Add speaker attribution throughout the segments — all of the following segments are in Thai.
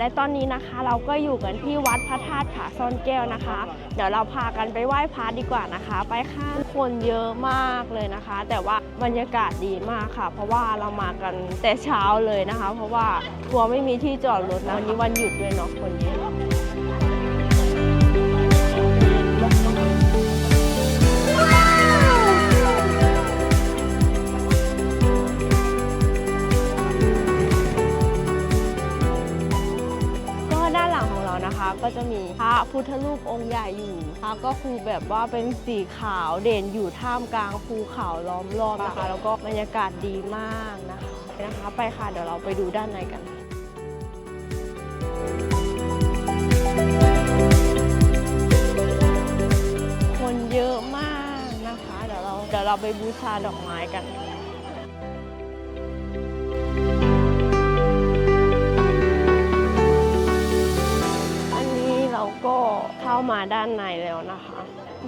Speaker 1: และตอนนี้นะคะเราก็อยู่กันที่วัดพระธาตุขาซ่อนแก้วนะคะ เดี๋ยวเราพากันไปไหว้พระดีกว่านะคะ ไปข้างคนเยอะมากเลยนะคะ แต่ว่าบรรยากาศดีมากค่ะ เพราะว่าเรามากันแต่เช้าเลยนะคะ เพราะว่ากลัวไม่มีที่จอดรถนะวันนี้วันหยุดด้วยเนาะคนเยอะ มีพระพุทธรูปองค์ใหญ่อยู่พระก็คือแบบว่าเป็นสีขาวเด่นอยู่ท่ามกลางภูเขาล้อมรอบนะคะ แล้วก็บรรยากาศดีมากนะคะนะคะ ไปค่ะเดี๋ยวเราไปดูด้านในกันคนเยอะมากนะคะ เดี๋ยวเราเดี๋ยวเราไปบูชาดอกไม้กันอัน มาด้านในแล้วนะคะ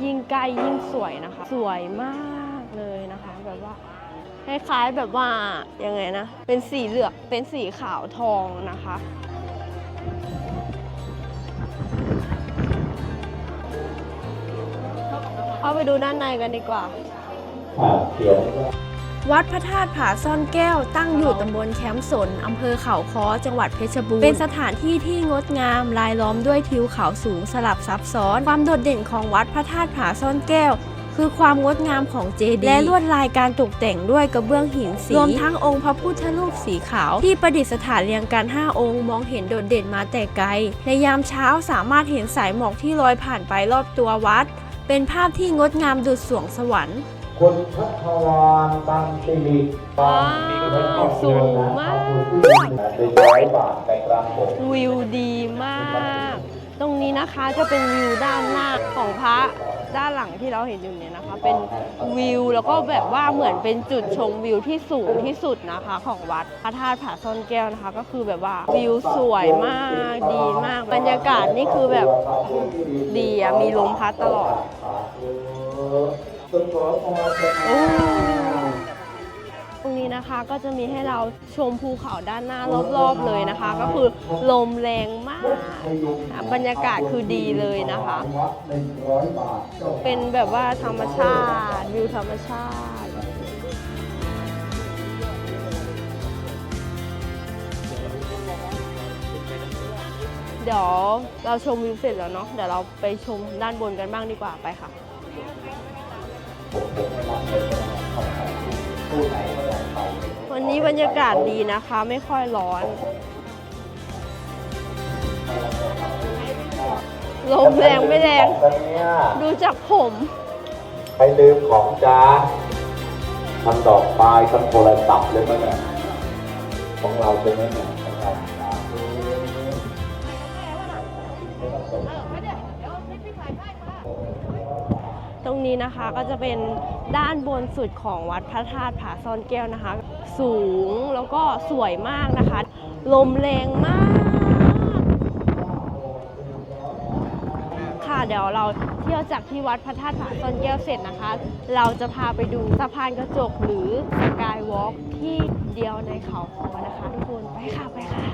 Speaker 1: ยิ่งใกล้ยิ่งสวยนะคะ สวยมากเลยนะคะแบบว่าคล้ายๆแบบว่ายังไงนะ เป็นสีเหลืองเป็นสีขาวทองนะคะ เข้าไปดูด้านในกันดีกว่า
Speaker 2: วัดพระธาตุผาซ่อนแก้วตั้งอยู่ตำบลแคมป์สนอำเภอเขาค้อจังหวัดเพชรบูรณ์ เป็นสถานที่ที่งดงามรายล้อมด้วยทิวเขาสูงสลับซับซ้อน ความโดดเด่นของวัดพระธาตุผาซ่อนแก้ว คือความงดงามของเจดีย์และลวดลายการตกแต่งด้วยกระเบื้องหินสีรวมทั้งองค์พระพุทธรูปสีขาว ที่ประดิษฐานเรียงกัน 5 องค์ มองเห็นโดดเด่นมาแต่ไกล ในยามเช้าสามารถเห็นสายหมอกที่ลอยผ่านไปรอบตัววัด เป็นภาพที่งดงามดุจสวงสวรรค์
Speaker 3: คุณชัชวานตันสิริ
Speaker 1: ว้าวสูงมาก
Speaker 3: เป็นร้อยบาทแต่กลางผม
Speaker 1: วิวดีมาก ตรงนี้นะคะจะเป็นวิวด้านหน้าของพระด้านหลังที่เราเห็นอยู่เนี่ยนะคะ เป็นวิวแล้วก็แบบว่าเหมือนเป็นจุดชมวิวที่สูงที่สุดนะคะ ของวัดพระธาตุผาซ่อนแก้วนะคะ ก็คือแบบว่าวิวสวยมากดีมาก บรรยากาศนี่คือแบบดีอะมีลมพัดตลอด โอ้ตรงนี้นะคะก็จะมีให้เราชมภูเขาด้านหน้ารอบๆเลยนะคะ ก็คือลมแรงมากอะบรรยากาศคือดีเลยนะคะเป็นแบบว่าธรรมชาติวิวธรรมชาติ เดี๋ยวเราชมวิวเสร็จแล้วเนาะเดี๋ยวเราไปชมด้านบนกันบ้างดีกว่าไปค่ะ วันนี้บรรยากาศดีนะคะไม่ค่อยร้อน ลมแรงไม่แรง
Speaker 3: ตอนเนี้ย
Speaker 1: ดูจากผม
Speaker 3: ไปลืมของจ้าทำดอกไม้ทำโทรศัพท์เลยมั้งเนี่ยของเราเป็นไหมเนี่ยนะครับ
Speaker 1: ตรงนี้นะคะก็จะเป็นด้านบนสุดของวัดพระธาตุผาซ่อนแก้วนะคะ สูงแล้วก็สวยมากนะคะ ลมแรงมาก ค่ะเดี๋ยวเราเที่ยวจากที่วัดพระธาตุผาซ่อนแก้วเสร็จนะคะ เราจะพาไปดูสะพานกระจกหรือสกายวอล์กที่เดียวในเขาคอนะคะทุกคนไปค่ะไปค่ะ